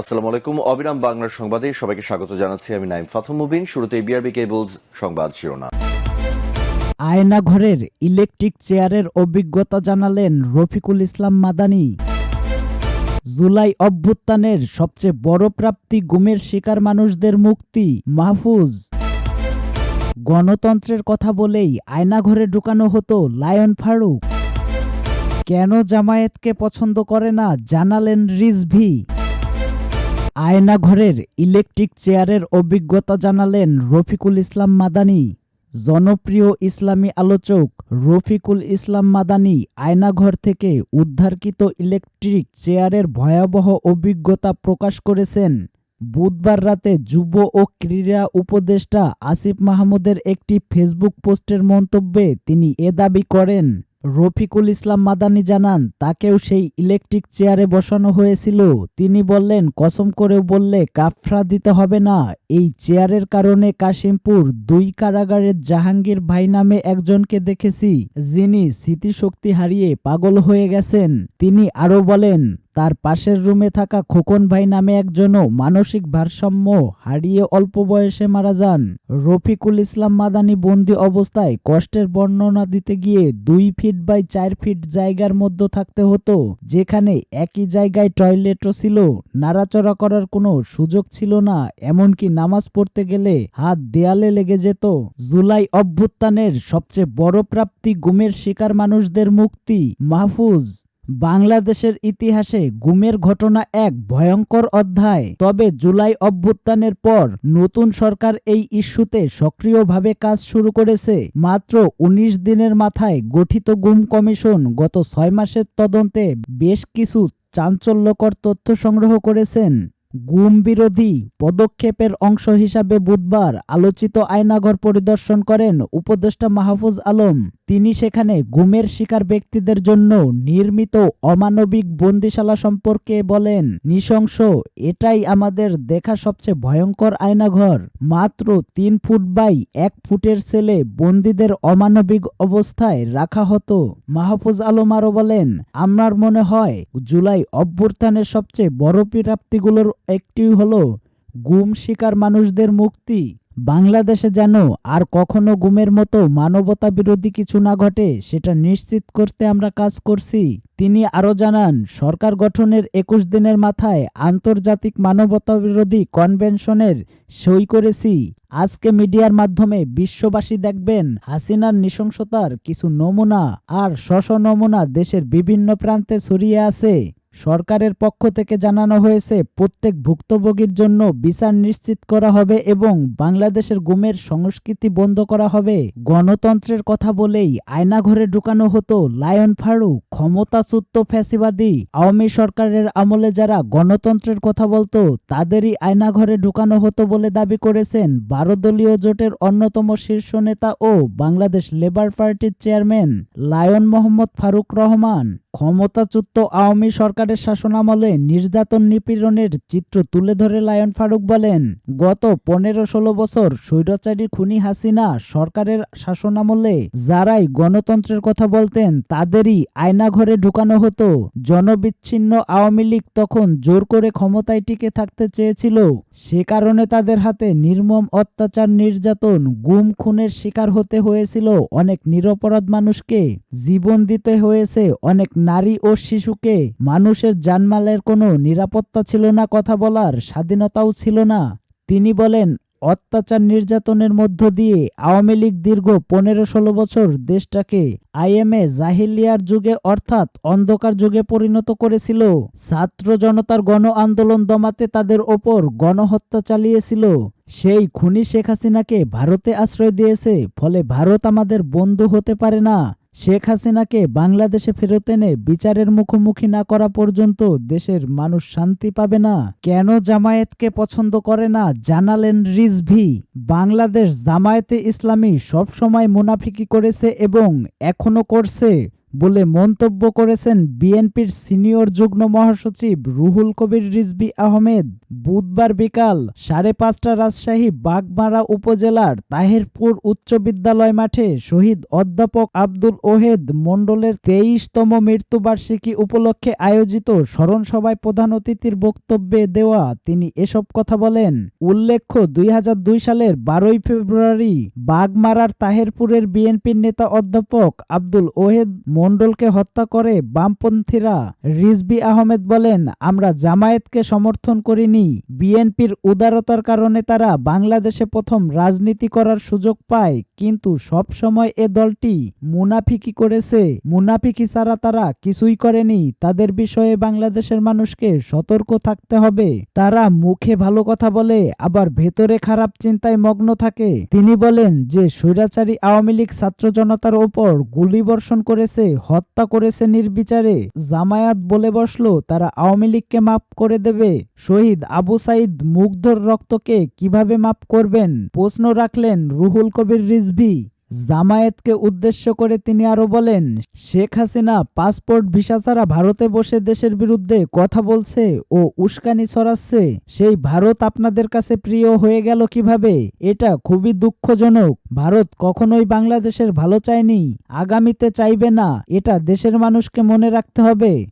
আসসালামু আলাইকুম, অবিরাম বাংলার সংবাদে সবাইকে স্বাগত জানাচ্ছি। আমি নাইম ফাথম মুবিন শুরুতে বিআরবি কেবলস সংবাদ শিরোনাম। আয়নাঘরের ইলেকট্রিক চেয়ারের অভিজ্ঞতা জানালেন রফিকুল ইসলাম মাদানি। জুলাই অভ্যুত্থানের সবচেয়ে বড় প্রাপ্তি গুমের শিকার মানুষদের মুক্তি, মাহফুজ। গণতন্ত্রের কথা বলেই আয়নাঘরে ঢুকানো হতো লায়ন ফারুক। কেন জামায়াতকে পছন্দ করে না জানালেন রিজভি। আয়নাঘরের ইলেকট্রিক চেয়ারের অভিজ্ঞতা জানালেন রফিকুল ইসলাম মাদানি। জনপ্রিয় ইসলামী আলোচক রফিকুল ইসলাম মাদানি আয়নাঘর থেকে উদ্ধারকৃত ইলেকট্রিক চেয়ারের ভয়াবহ অভিজ্ঞতা প্রকাশ করেছেন। বুধবার রাতে যুব ও ক্রীড়া উপদেষ্টা আসিফ মাহমুদের একটি ফেসবুক পোস্টের মন্তব্যে তিনি এ দাবি করেন রফিকুল ইসলাম মাদানি জানান, তাকেও সেই ইলেকট্রিক চেয়ারে বসানো হয়েছিল। তিনি বললেন, কসম করে বললে কাফরা দিতে হবে না। এই চেয়ারের কারণে কাশিমপুর দুই কারাগারের জাহাঙ্গীর ভাই নামে একজনকে দেখেছি, যিনি স্মৃতিশক্তি হারিয়ে পাগল হয়ে গেছেন। তিনি আরও বলেন তার পাশের রুমে থাকা খোকন ভাই নামে একজনও মানসিক ভারসাম্য হারিয়ে অল্প বয়সে মারা যান। রফিকুল ইসলাম মাদানি বন্দি অবস্থায় কষ্টের বর্ণনা দিতে গিয়ে দুই ফিট বাই চার ফিট জায়গার মধ্যে থাকতে হতো, যেখানে একই জায়গায় টয়লেটও ছিল। নাড়াচড়া করার কোনো সুযোগ ছিল না, এমনকি নামাজ পড়তে গেলে হাত দেয়ালে লেগে যেত। জুলাই অভ্যুত্থানের সবচেয়ে বড় প্রাপ্তি গুমের শিকার মানুষদের মুক্তি, মাহফুজ। বাংলাদেশের ইতিহাসে গুমের ঘটনা এক ভয়ঙ্কর অধ্যায়। তবে জুলাই অভ্যুত্থানের পর নতুন সরকার এই ইস্যুতে সক্রিয়ভাবে কাজ শুরু করেছে। মাত্র ১৯ দিনের মাথায় গঠিত গুম কমিশন গত ছয় মাসের তদন্তে বেশ কিছু চাঞ্চল্যকর তথ্য সংগ্রহ করেছেন। গুম বিরোধী পদক্ষেপের অংশ হিসাবে বুধবার আলোচিত আয়নাঘর পরিদর্শন করেন উপদেষ্টা মাহফুজ আলম। তিনি সেখানে গুমের শিকার ব্যক্তিদের জন্য নির্মিত অমানবিক বন্দিশালা সম্পর্কে বলেন, নৃশংস, এটাই আমাদের দেখা সবচেয়ে ভয়ঙ্কর আয়নাঘর। মাত্র তিন ফুট বাই এক ফুটের সেলে বন্দীদের অমানবিক অবস্থায় রাখা হতো। মাহফুজ আলম আরও বলেন, আমার মনে হয় জুলাই অভ্যুত্থানের সবচেয়ে বড় প্রাপ্তিগুলোর একটি হলো গুম শিকার মানুষদের মুক্তি। বাংলাদেশে যেন আর কখনো গুমের মতো মানবতা বিরোধী কিছু না ঘটে, সেটা নিশ্চিত করতে আমরা কাজ করছি। তিনি আরও জানান, সরকার গঠনের একুশ দিনের মাথায় আন্তর্জাতিক মানবতা বিরোধী কনভেনশনের সই করেছি। আজকে মিডিয়ার মাধ্যমে বিশ্ববাসী দেখবেন, হাসিনার নৃশংসতার কিছু নমুনা আর শশ নমুনা দেশের বিভিন্ন প্রান্তে ছড়িয়ে আছে। সরকারের পক্ষ থেকে জানানো হয়েছে, প্রত্যেক ভুক্তভোগীর জন্য বিচার নিশ্চিত করা হবে এবং বাংলাদেশের গুমের সংস্কৃতি বন্ধ করা হবে। গণতন্ত্রের কথা বলেই আয়নাঘরে ঢুকানো হতো লায়ন ফারুক, ক্ষমতাচ্যুত ফ্যাসিবাদী। আওয়ামী সরকারের আমলে যারা গণতন্ত্রের কথা বলতো, তাদেরই আয়নাঘরে ঢুকানো হতো বলে দাবি করেছেন বারো দলীয় জোটের অন্যতম শীর্ষ নেতা ও বাংলাদেশ লেবার পার্টির চেয়ারম্যান লায়ন মোহাম্মদ ফারুক রহমান। ক্ষমতাচ্যুত আওয়ামী সরকারের শাসনামলে নির্যাতন নিপীড়নের চিত্র তুলে ধরে লায়ন ফারুক বলেন, গত পনেরো ষোলো বছর স্বৈরাচারী খুনি হাসিনা সরকারের শাসনামলে যারাই গণতন্ত্রের কথা বলতেন, তাদেরই আয়নাঘরে ঢুকানো হতো। জনবিচ্ছিন্ন আওয়ামী লীগ তখন জোর করে ক্ষমতায় টিকে থাকতে চেয়েছিল। সে কারণে তাদের হাতে নির্মম অত্যাচার, নির্যাতন, গুম খুনের শিকার হতে হয়েছিল। অনেক নিরপরাধ মানুষকে জীবন দিতে হয়েছে, অনেক নারী ও শিশুকে মানুষের জানমালের কোনো নিরাপত্তা ছিল না কথা বলার স্বাধীনতাও ছিল না। তিনি বলেন, অত্যাচার নির্যাতনের মধ্য দিয়ে আওয়ামী লীগ দীর্ঘ পনেরো ষোলো বছর দেশটাকে আইএমএ জাহিলিয়ার যুগে অর্থাৎ অন্ধকার যুগে পরিণত করেছিল। ছাত্র জনতার গণ আন্দোলন দমাতে তাদের ওপর গণহত্যা চালিয়েছিল। সেই খুনি শেখ হাসিনাকে ভারতে আশ্রয় দিয়েছে, ফলে ভারত আমাদের বন্ধু হতে পারে না। শেখ হাসিনাকে বাংলাদেশে ফেরত এনে বিচারের মুখোমুখি না করা পর্যন্ত দেশের মানুষ শান্তি পাবে না। কেন জামায়াতকে পছন্দ করে না জানালেন রিজভি। বাংলাদেশ জামায়াতে ইসলামী সবসময় মুনাফিকি করেছে এবং এখনও করছে। বলে মন্তব্য করেছেন বিএনপির সিনিয়র যুগ্ম মহাসচিব রুহুল কবির রিজবি আহমেদ। বুধবার বিকাল সাড়ে পাঁচটা রাজশাহী বাগমারা উপজেলার তাহেরপুর উচ্চ বিদ্যালয় মাঠে শহীদ অধ্যাপক আব্দুল ওহেদ মণ্ডলের তেইশতম মৃত্যুবার্ষিকী উপলক্ষে আয়োজিত স্মরণ সভায় প্রধান অতিথির বক্তব্যে দেওয়া তিনি এসব কথা বলেন। উল্লেখ্য, দুই হাজার দুই সালের বারোই ফেব্রুয়ারি বাগমারার তাহেরপুরের বিএনপির নেতা অধ্যাপক আব্দুল ওহেদ মণ্ডলকে হত্যা করে বামপন্থীরা রিজবি আহমেদ বলেন, আমরা জামায়াতকে সমর্থন করিনি। বিএনপির উদারতার কারণে তারা বাংলাদেশে প্রথম রাজনীতি করার সুযোগ পায়, কিন্তু সব সময় এ দলটি মুনাফিকি করেছে। মুনাফিকি ছাড়া তারা কিছুই করেনি। তাদের বিষয়ে বাংলাদেশের মানুষকে সতর্ক থাকতে হবে। তারা মুখে ভালো কথা বলে, আবার ভেতরে খারাপ চিন্তায় মগ্ন থাকে। তিনি বলেন যে, স্বৈরাচারী আওয়ামী লীগ ছাত্র জনতার ওপর গুলিবর্ষণ করেছে। হত্যা করেছে নির্বিচারে। জামায়াত বলে বসল, তারা আওয়ামী লীগকে মাফ করে দেবে। শহীদ আবু সাইদ মুগ্ধর রক্তকে কীভাবে মাফ করবেন? প্রশ্ন রাখলেন রুহুল কবির রিজভি। জামায়াতকে উদ্দেশ্য করে তিনি আরও বলেন, শেখ হাসিনা পাসপোর্ট ভিসা ছাড়া ভারতে বসে দেশের বিরুদ্ধে কথা বলছে ও উস্কানি ছড়াচ্ছে। সেই ভারত আপনাদের কাছে প্রিয় হয়ে গেল কীভাবে? এটা খুবই দুঃখজনক। ভারত কখনোই বাংলাদেশের ভালো চায়নি। আগামীতে চাইবে না। এটা দেশের মানুষকে মনে রাখতে হবে।